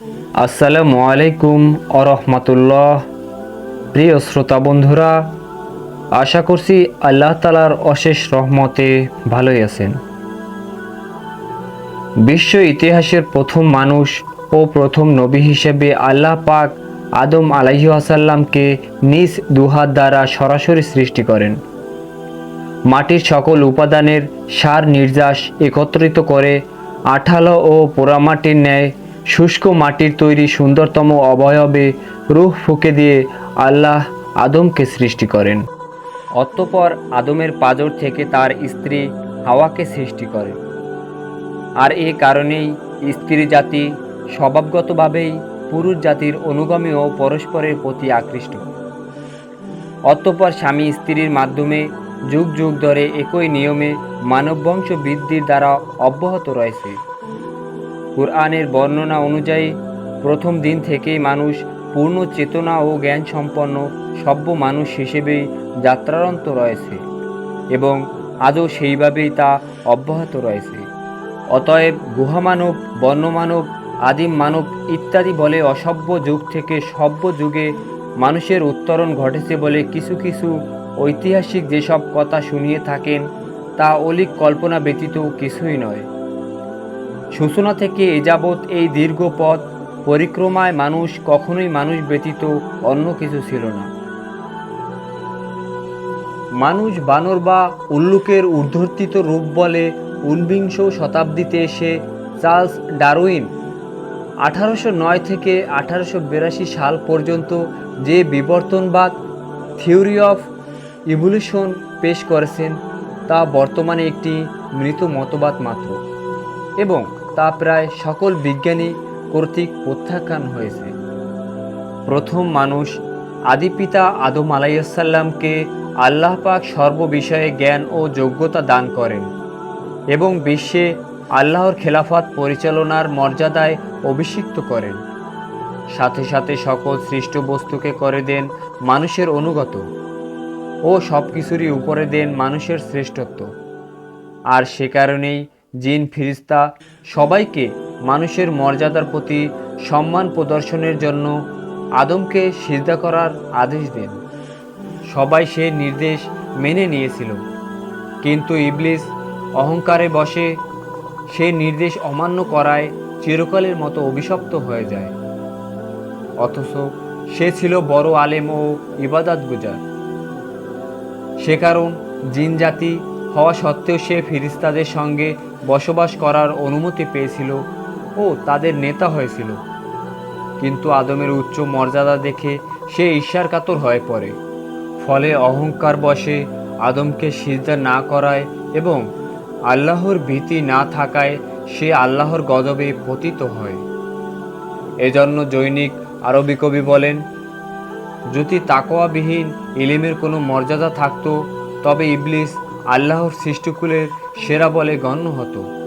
আসসালামু আলাইকুম আরহামতুল্লাহ প্রিয় শ্রোতা বন্ধুরা, আশা করছি আল্লাহ তালার অশেষ রহমতে ভালোই আছেন। বিশ্ব ইতিহাসের প্রথম মানুষ ও প্রথম নবী হিসেবে আল্লাহ পাক আদম আলাইহাসাল্লামকে নিজ দুহাত দ্বারা সরাসরি সৃষ্টি করেন। মাটির সকল উপাদানের সার নির্যাস একত্রিত করে আঠালো ও পোড়ামাটির ন্যায় শুষ্ক মাটির তৈরি সুন্দরতম অবয়বে রুহ ফুঁকে দিয়ে আল্লাহ আদমকে সৃষ্টি করেন। অতঃপর আদমের পাজর থেকে তার স্ত্রী হাওয়াকে সৃষ্টি করেন আর এ কারণেই স্ত্রী জাতি স্বভাবগতভাবেই পুরুষ জাতির অনুগামী ও পরস্পরের প্রতি আকৃষ্ট। অতঃপর স্বামী স্ত্রীর মাধ্যমে যুগ যুগ ধরে একই নিয়মে মানব বংশ বৃদ্ধির দ্বারা অব্যাহত রয়েছে। কুরআনের বর্ণনা অনুযায়ী, প্রথম দিন থেকেই মানুষ পূর্ণ চেতনা ও জ্ঞান সম্পন্ন সভ্য মানুষ হিসেবেই যাত্রারন্ত রয়েছে এবং আজও সেইভাবেই তা অব্যাহত রয়েছে। অতএব গুহামানব, বন্যমানব আদিম মানব ইত্যাদি বলে অসভ্য যুগ থেকে সভ্য যুগে মানুষের উত্তরণ ঘটেছে বলে কিছু কিছু ঐতিহাসিক যেসব কথা শুনিয়ে থাকেন, তা অলিক কল্পনা ব্যতীত কিছুই নয়। সূচনা থেকে এ যাবৎ এই দীর্ঘ পথ পরিক্রমায় মানুষ কখনোই মানুষ ব্যতীত অন্য কিছু ছিল না। মানুষ বানর বা উল্লুকের ঊর্ধ্বর্তিত রূপ বলে ঊনবিংশ শতাব্দীতে এসে চার্লস ডারউইন আঠারোশো নয় থেকে আঠারোশো বিরাশি সাল পর্যন্ত যে বিবর্তনবাদ, থিওরি অফ ইভলিউশন পেশ করেছেন, তা বর্তমানে একটি মৃত মতবাদ মাত্র। এবং তা প্রায় সকল বিজ্ঞানী কর্তৃক প্রত্যাখ্যান হয়েছে। প্রথম মানুষ আদিপিতা আদম আলাইসাল্লামকে আল্লাহ পাক সর্ববিষয়ে জ্ঞান ও যোগ্যতা দান করেন এবং বিশ্বে আল্লাহর খেলাফত পরিচালনার মর্যাদায় অভিষিক্ত করেন। সাথে সাথে সকল সৃষ্ট বস্তুকে করে দেন মানুষের অনুগত ও সব কিছুরই উপরে দেন মানুষের শ্রেষ্ঠত্ব। আর সে কারণেই জিন, ফিরিস্তা সবাইকে মানুষের মর্যাদার প্রতি সম্মান প্রদর্শনের জন্য আদমকে সিজদা করার আদেশ দেন। সবাই সে নির্দেশ মেনে নিয়েছিল। কিন্তু ইবলিস অহংকারে বসে সে নির্দেশ অমান্য করায় চিরকালের মতো অভিশপ্ত হয়ে যায়। অথচ সে ছিল বড় আলেম ও ইবাদাত গুজার। সে কারণ জিন জাতি হওয়া সত্ত্বেও সে ফিরিস্তাদের সঙ্গে বসবাস করার অনুমতি পেয়েছিল ও তাদের নেতা হয়েছিল। কিন্তু আদমের উচ্চ মর্যাদা দেখে সে ঈর্ষার কাতর হয়ে পড়ে। ফলে অহংকার বসে আদমকে সিজদা না করায় এবং আল্লাহর ভীতি না থাকায় সে আল্লাহর গজবে পতিত হয়। এজন্য জৈনিক আরবি কবি বলেন, যদি তাকোয়াবিহীন ইলিমের কোনো মর্যাদা থাকতো, তবে ইবলিস আল্লাহর সৃষ্টিকুলের সেরা বলে গণ্য হতো।